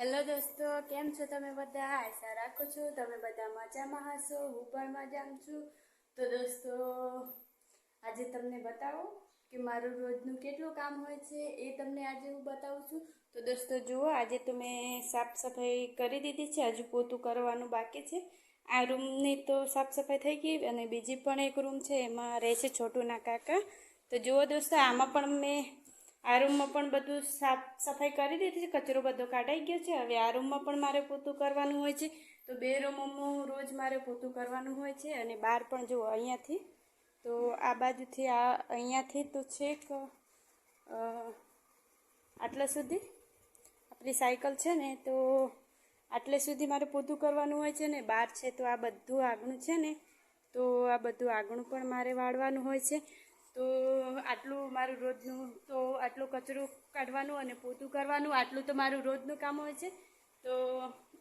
Hello દોસ્તો, કેમ છો તમે બધા? આશા રાખું છું તમે બધા મજામાં હશો, હું પણ મજામાં છું. તો દોસ્તો, આજે તમને બતાવો કે મારું રોજનું કેટલું કામ હોય છે એ તમને આજે હું બતાવું છું. તો દોસ્તો, જુઓ, આજે તો મેં સાફ સફાઈ કરી દીધી છે, હજુ પોતું કરવાનું બાકી છે. આ રૂમની તો સાફ સફાઈ થઈ ગઈ અને બીજી પણ એક રૂમ છે, એમાં રહે છે છોટુના કાકા. તો જુઓ દોસ્તો, આમાં પણ મેં આ રૂમમાં પણ બધું સાફ સફાઈ કરી દીધી છે, કચરો બધો કાઢાઈ ગયો છે. હવે આ રૂમમાં પણ મારે પોતું કરવાનું હોય છે. તો બે રૂમોમાં રોજ મારે પોતું કરવાનું હોય છે અને બહાર પણ જુઓ અહીંયાથી, તો આ બાજુથી, આ અહીંયાથી તો છેક આટલા સુધી આપણી સાયકલ છે ને, તો આટલે સુધી મારે પોતું કરવાનું હોય છે ને બહાર છે તો આ બધું આગણું છે ને, તો આ બધું આગણું પણ મારે વાળવાનું હોય છે. તો આટલું મારું રોજનું, તો આટલો કચરો કાઢવાનું અને પોતું કરવાનું, આટલું તો મારું રોજનું કામ હોય છે. તો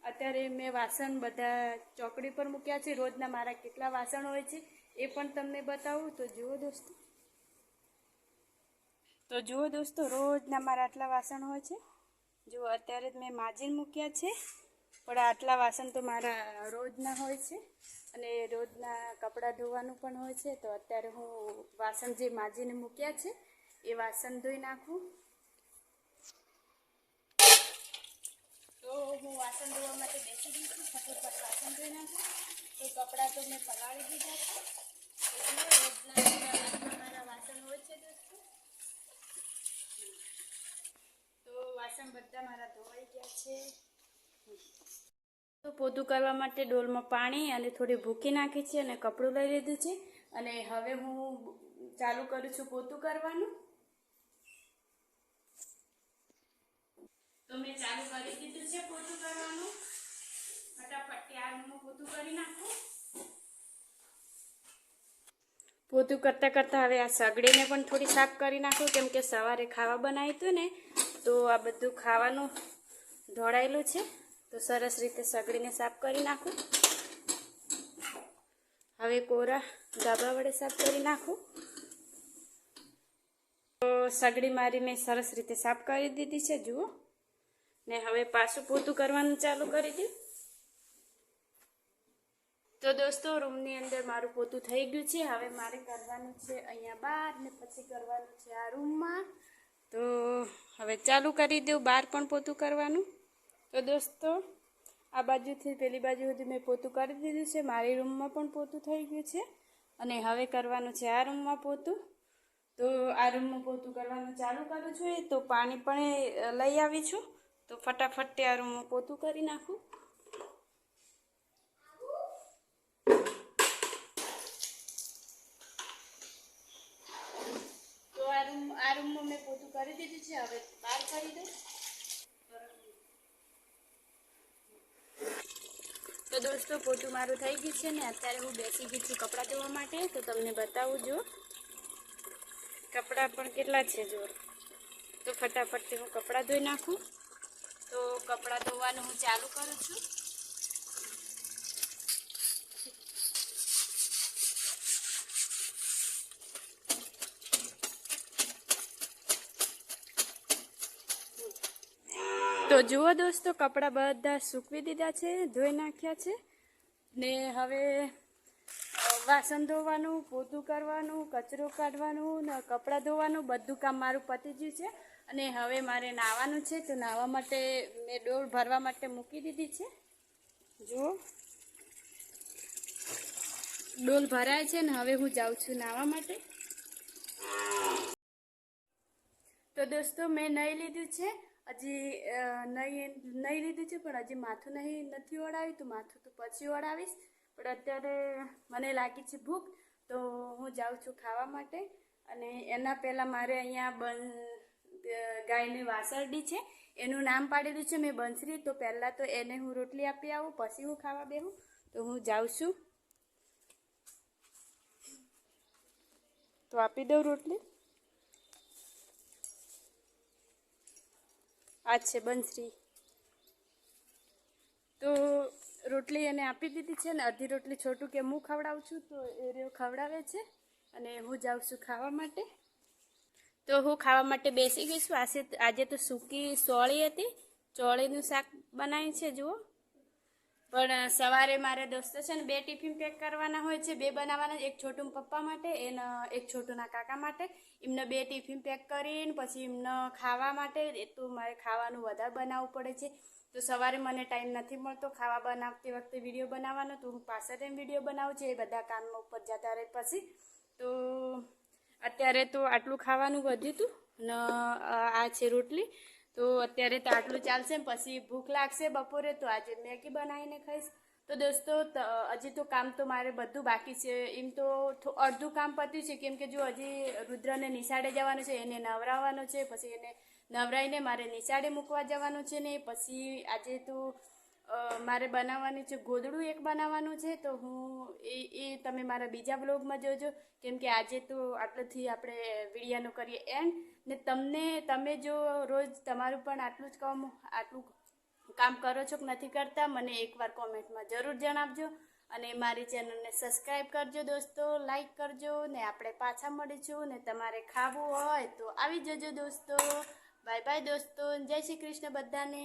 અત્યારે મેં વાસણ બધા ચોકડી પર મૂક્યા છે. રોજના મારા કેટલા વાસણ હોય છે એ પણ તમને બતાવું. તો જુઓ દોસ્તો. તો જુઓ દોસ્તો, રોજના મારા આટલા વાસણ હોય છે. જુઓ, અત્યારે જ મેં માજીન મૂક્યા છે. પણ આટલા વાસણ તો મારા રોજના હોય છે. અને રોજના કપડાં ધોવાનું પણ હોય છે, તો અત્યારે હું વાસણ જે માજીને મૂક્યા છે, એ વાસણ ધોઈ નાખું. તો હું વાસણ ધોવા માટે બેસી ગઈ છું, ફટોફટ વાસણ ધોઈ નાખું. તો કપડાં તો મેં પલાળી દીધા છે. રોજના મારા વાસણ હોય છે તો વાસણ બધા મારા ધોવાઈ ગયા છે. તો પોતું કરવા માટે ડોલમાં પાણી અને થોડી ભૂકી નાખી છે અને કપડું લઈ લીધું છે. અને હવે હું ચાલુ કરું છું પોતું કરવાનું. તો મેં ચાલુ કરી દીધું છે પોતું કરવાનું. ફટાફટ ત્યારનું પોતું કરી નાખું. પોતું કરતાં કરતાં હવે આ સગડીને પણ થોડી સાફ કરી નાખું, કેમ કે સવારે ખાવા બનાવ્યું હતું ને, તો આ બધું ખાવાનું ઢોળાયેલું છે. તો સરસ રીતે સગડીને સાફ કરી નાખું. હવે કોરા ગાબા વડે સાફ કરી નાખું. તો સગડી મારી મેં સરસ રીતે સાફ કરી દીધી છે, જુઓ. ને હવે પાછું પોતું કરવાનું ચાલુ કરી દઉં. તો દોસ્તો, રૂમની અંદર મારું પોતું થઈ ગયું છે. હવે મારે કરવાનું છે અહીંયા બહાર ને પછી કરવાનું છે આ રૂમમાં. તો હવે ચાલુ કરી દઉં, બહાર પણ પોતું કરવાનું. તો દોસ્તો, આ બાજુથી પેલી બાજુ સુધી મેં પોતું કરી દીધું છે. મારી રૂમમાં પણ પોતું થઈ ગયું છે. અને હવે કરવાનું છે આ રૂમમાં પોતું. તો આ રૂમમાં પોતું કરવાનું ચાલુ કરું છું તો પાણી પણ લઈ આવી છું. તો ફટાફટ આ રૂમમાં પોતું કરી નાખું. તો આ રૂમ, આ રૂમમાં મેં પોતું કરી દીધું છે. હવે બહાર કરી દઉં. તો દોસ્તો પોતું મારું થઈ ગયું છે ને, અત્યારે હું બેસી ગઈ છું કપડાં ધોવા માટે, તો તમને બતાવું જો. કપડાં પણ કેટલા છે જો. તો ફટાફટથી હું કપડાં ધોઈ નાખું. તો કપડાં ધોવાનું હું ચાલુ કરું છું. તો જુઓ દોસ્તો, કપડાં બધા સૂકવી દીધા છે, ધોઈ નાખ્યા છે. ને હવે વાસણ ધોવાનું, પોતું કરવાનું, કચરો કાઢવાનું, ને કપડાં ધોવાનું, બધું કામ મારું પતી ગયું છે. અને હવે મારે નાહવાનું છે, તો નાહવા માટે મેં ડોલ ભરવા માટે મૂકી દીધી છે. જુઓ. ડોલ ભરાય છે ને હવે હું જાઉં છું નાહવા માટે. તો દોસ્તો, મેં નહીં લીધું છે. હજી નહીં નહીં લીધું છે, પણ હજી માથું નહીં નથી ઓળાવી તો માથું તો પછી ઓળાવીશ. પણ અત્યારે મને લાગી છે ભૂખ, તો હું જાઉં છું ખાવા માટે. અને એના પહેલાં મારે અહીંયા બન ગાયની વાસરડી છે, એનું નામ પાડેલું છે મેં બંસરી, તો પહેલાં તો એને હું રોટલી આપી આવું, પછી હું ખાવા બેહું, તો હું જાઉં છું. તો આપી દઉં રોટલી? આ છે બંસરી. તો રોટલી એને આપી દીધી છે ને, અડધી રોટલી છોટું કે હું ખવડાવું છું, તો એ રહ્યો ખવડાવે છે અને હું જાઉં છું ખાવા માટે. તો હું ખાવા માટે બેસી ગઈ છું. આજે આજે તો સૂકી સોળી હતી. ચોળીનું શાક બનાવ્યું છે, જુઓ. પણ સવારે મારે દોસ્તો છે ને બે ટિફિન પેક કરવાના હોય છે, બે બનાવવાના એક છોટું પપ્પા માટે, એને એક છોટુના કાકા માટે. એમને બે ટિફિન પેક કરીને, પછી એમને ખાવા માટે, એ તો મારે ખાવાનું વધારે બનાવવું પડે છે. તો સવારે મને ટાઈમ નથી મળતો ખાવા બનાવતી વખતે વીડિયો બનાવવાનો, તો હું પાછળ ટાઈમ વીડિયો બનાવું છું, એ બધા કામમાં ઉપર જતા રહે પછી. તો અત્યારે તો આટલું ખાવાનું વધ્યું હતું, ને આ છે રોટલી. તો અત્યારે તો આટલું ચાલશે પછી ભૂખ લાગશે બપોરે તો આજે મેગી બનાવીને ખાઈશ. તો દોસ્તો હજી તો કામ તો મારે બધું બાકી છે. એમ તો અડધું કામ પત્યું છે. કેમ કે જો હજી રુદ્રને નિશાળે જવાનું છે, એને નવરાવવાનો છે, પછી એને નવરાઈને મારે નિશાળે મૂકવા જવાનું છે ને, પછી આજે તો મારે બનાવવાની છે ગોદડું એક બનાવવાનું છે, તો હું એ એ તમે મારા બીજા બ્લોગમાં જોજો. કેમ કે આજે તો આટલુંથી આપણે વિડીયાનું કરીએ એન્ડ ને તમને, તમે જો રોજ તમારું પણ આટલું જ કામ, આટલું કામ કરો છો કે નથી કરતા, મને એકવાર કોમેન્ટમાં જરૂર જણાવજો. અને મારી ચેનલને સબસ્ક્રાઈબ કરજો દોસ્તો, લાઈક કરજો, ને આપણે પાછા મળીશું. ને તમારે ખાવું હોય તો આવી જજો દોસ્તો. બાય બાય દોસ્તો. જય શ્રી કૃષ્ણ બધાને.